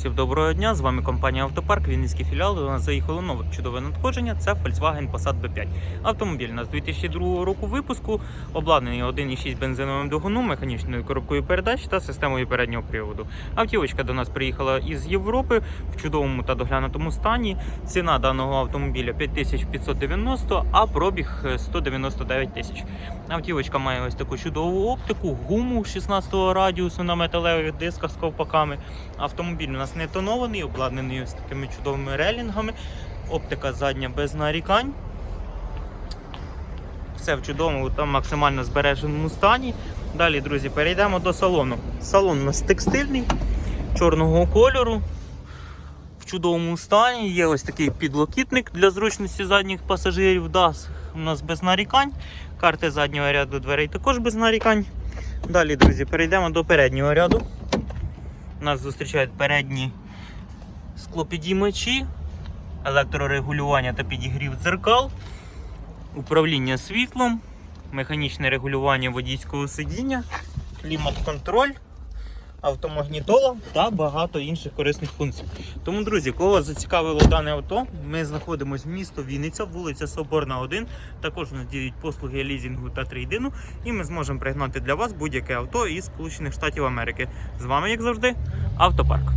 Всім доброго дня, з вами компанія Автопарк, Вінницький філіал. До нас заїхало нове чудове надходження. Це Volkswagen Passat B5. Автомобіль у нас 2002 року випуску, обладнаний 1,6 бензиновим двигуном, механічною коробкою передач та системою переднього приводу. Автівочка до нас приїхала із Європи в чудовому та доглянутому стані. Ціна даного автомобіля 5590, а пробіг е, 199 тисяч. Автівочка має ось таку чудову оптику, гуму 16 радіусу на металевих дисках з ковпаками. Автомобіль у нас не тонований, обладнаний ось такими чудовими релінгами. Оптика задня без нарікань. Все в чудовому та максимально збереженому стані. Далі, друзі, перейдемо до салону. Салон у нас текстильний, чорного кольору. В чудовому стані є ось такий підлокітник для зручності задніх пасажирів. DAS у нас без нарікань. Карти заднього ряду дверей також без нарікань. Далі, друзі, перейдемо до переднього ряду. Нас зустрічають передні склопідіймачі, електрорегулювання та підігрів дзеркал, управління світлом, механічне регулювання водійського сидіння, клімат-контроль, автомагнітола та багато інших корисних функцій. Тому, друзі, кого зацікавило дане авто, ми знаходимося в місто Вінниця, вулиця Соборна, 1. Також надіють послуги лізінгу та трейдину, і ми зможемо пригнати для вас будь-яке авто із Сполучених Штатів Америки. З вами, як завжди, Автопарк.